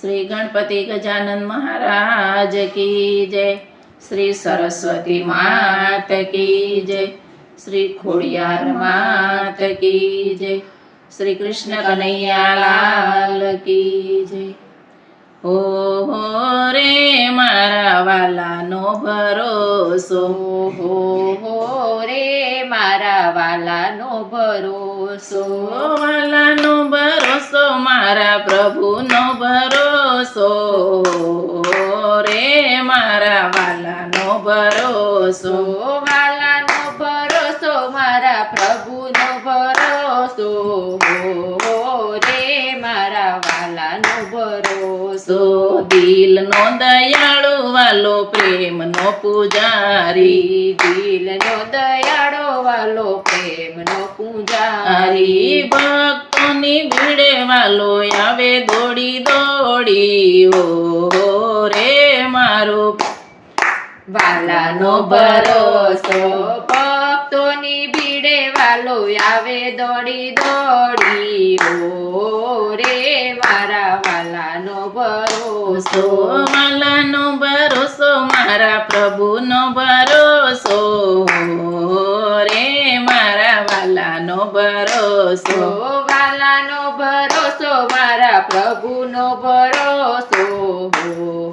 શ્રી ગણપતિ ગજાનંદ મહારાજ કી જય. શ્રી સરસ્વતી માત કી જય. શ્રી ખોડિયાર માત કી જય. શ્રી કૃષ્ણ કનૈયાલાલ કી જય. હો હો રે મારા વાલાનો ભરોસો. હો હો રે મારા વાલાનો ભરોસો. વાલાનો ભરોસો મારા પ્રભુનો ભરોસો સો વાલાનો ભરોસો મારા પ્રભુનો ભરોસો. હો રે મારા વાલાનો ભરોસો. દિલનો દયાળો વાલો પ્રેમનો પૂજારી. દિલનો દયાળો વાલો પ્રેમનો પૂજારી. ભક્તોની ભીડે વાલો આવે દોડી દોડી. ઓ રે મારો વાલાનો ભરોસો. ભક્તોની ભીડે વાલો આવે દોડી દોડી. ઓ રે મારા વાલાનો ભરોસો. વાલાનો ભરોસો મારા પ્રભુનો ભરોસો. રે મારા વાલાનો ભરોસો. વાલાનો ભરોસો મારા પ્રભુનો ભરોસો.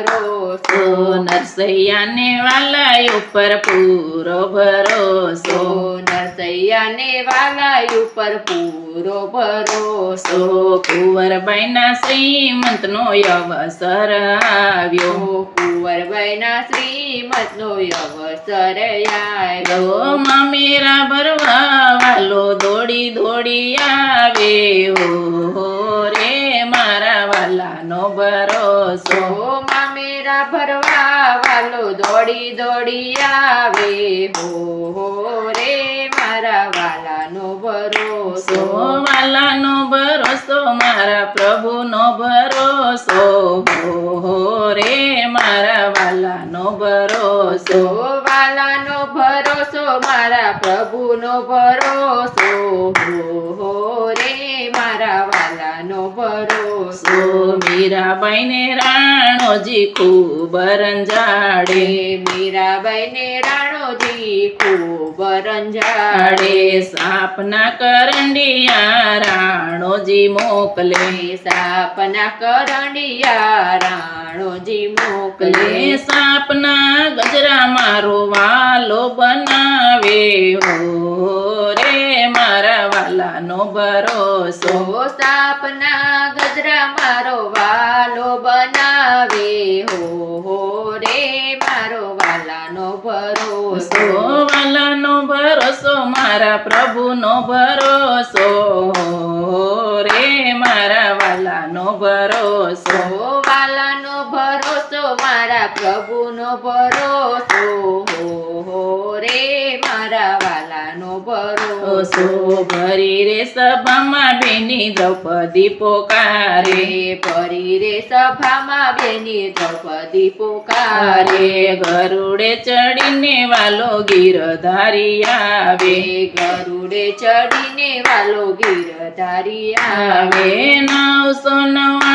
ભરોસો નરસૈયાને વાલા ઉપર પૂરો ભરોસો. નરસૈયાને વાલા ઉપર પૂરો ભરોસો. કુંવરબાઈના શ્રીમંતનો અવસર આવ્યો. કુંવરબાઈના શ્રીમતનો અવસર આવ્યો. મામેરા ભરવા વાલો દોડી દોડી આવે મારા વાલાનો ભરોસો. મામેરા ભરવા વાલો દોડી દોડી આવે. હો રે મારા વાલાનો ભરોસો. વાલાનો ભરોસો મારા પ્રભુનો ભરોસો. હો રે મારા વાલાનો ભરોસો. વાલાનો ભરોસો મારા પ્રભુનો ભરોસો. હો રે ભરોસો. મીરાબાઈ મીરાબાઈને રાણોજી ખૂબ રંજાડે. મીરાબાઈ મીરાબાઈને રાણોજી ખૂબ રંજાડે. સાપના કરંડિયા રાણોજી મોકલે. સાપના કરંડિયા રાણોજી મોકલે. સાપના ગજરા મારો વાલો બનાવે. હો ભરોસો સો સાપના ગજરા મારો વાલો બનાવે. હો રે મારો વાલાનો ભરોસો. વાલાનો ભરોસો મારા પ્રભુનો ભરોસો. રે મારા વાલાનો ભરોસો. મારા પ્રભુનો ભરોસો. હો રે મારા વાલાનો ભરોસો. સો ભરી રે સભામાં બેની દ્રૌપદી પોકારે. ભરી પરી રે સભામાં બેની દ્રૌપદી પોકારે. ગરુડે ચડીને વાલો ગીરધારી આવે. ગરુડે ચડીને વાલો ગીરધારી આવે. નવસો નવાણું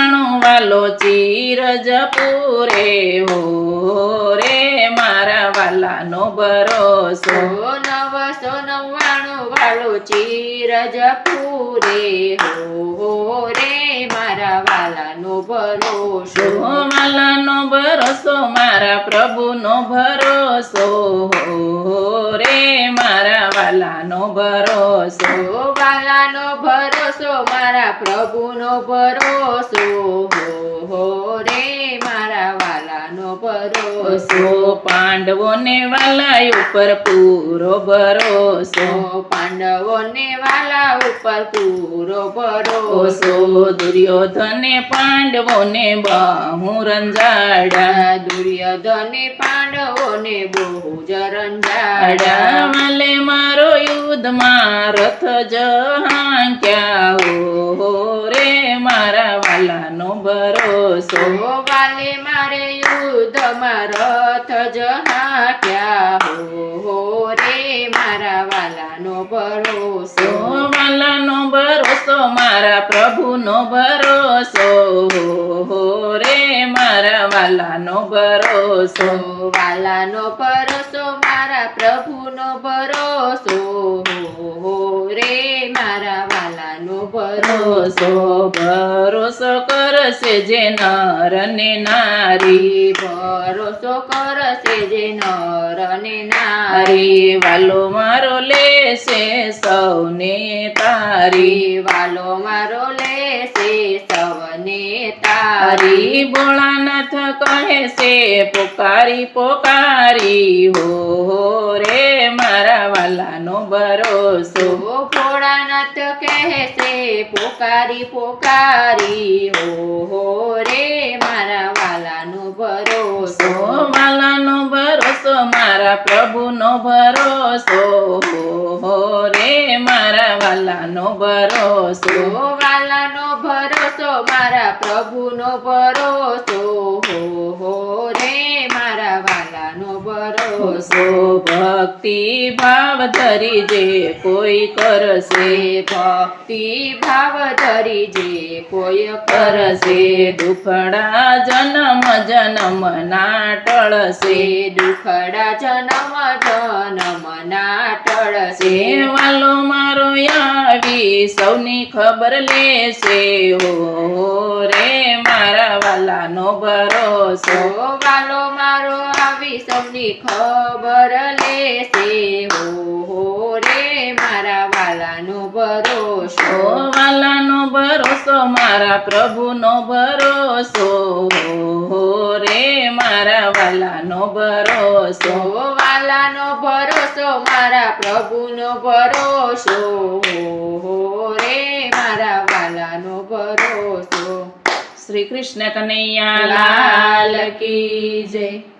વાલો ચીરજ પૂરે હો રે મારા વાલાનો ભરોસો. નવસો નવ્વાણું વાલો ચીરજ પૂરે હો રે મારા વાલાનો ભરોસો. વાલાનો ભરોસો મારા પ્રભુનો ભરોસો. હો રે મારા વાલાનો ભરોસો. વાલાનો ભરોસો મારા પ્રભુનો ભરોસો. હો રે મારા વાલાનો ભરોસો. પાંડવોને વાલા ઉપર પૂરો ભરોસો. પાંડવો પાંડવોને વાલા ઉપર પૂરો ભરોસો. દુર્યોધને પાંડવોને બહુ રંજાડા. દુર્યોધને પાંડવોને બહુ જ રંજાડા. વાલે યુદ્ધમાં રથ જહાંક્યા હો રે મારા વાલાનો ભરોસો? વાલે મારે યુદ્ધમાં રથ જહાંક્યા હો રે મારા વાલાનો ભરોસો? વાલાનો ભરોસો મારા પ્રભુનો ભરોસો. હો વાલાનો ભરોસો. વાલાનો ભરોસો મારા પ્રભુનો ભરોસો. હો રે મારા ભરોસો ભરોસો કરશે જે નર ને નારી. ભરોસો કરશે જે નર. ને નારી વાલો મારો લેશે સૌને તારી. વાલો મારો લેશે તારી. તારી ભોળાનાથ કહે છે પોકારી પોકારી. હો હો રે મારા વાલાનો ભરોસો. ભોળાનાથ કહે છે પોકારી પોકારી હો હો રે મારા વાલાનો ભરોસો. વાલાનો ભરોસો મારા પ્રભુનો ભરોસો. હો હો રે મારા વાલાનો ભરોસો. વાલાનો ભરોસો મારા પ્રભુનો ભરોસો. હો હો રે મારા વાલાનો ભરોસો ભક્તિ ભાવ ધરી જે કોઈ કરશે ભક્તિ ભાવ ધરી જે કોઈ કરશે દુખડા જન્મ જન્મ ના ટળશે દુખડા જન્મ જન્મ ના ટળશે સેવાલો મારો સૌની ખબર લેશે. હો રે મારા વાલાનો ભરોસો. વાલો મારો આવી સૌની ખબર લેશે. હો હો રે મારા વાલાનો ભરોસો. વાલાનો ભરોસો મારા પ્રભુનો ભરોસો. હો રે મારા વાલાનો ભરોસો. વાલાનો ભરોસો મારા પ્રભુનો ભરોસો. હો હો રે મારા વાલાનો ભરોસો. શ્રી કૃષ્ણ કનૈયા લાલ કી જય.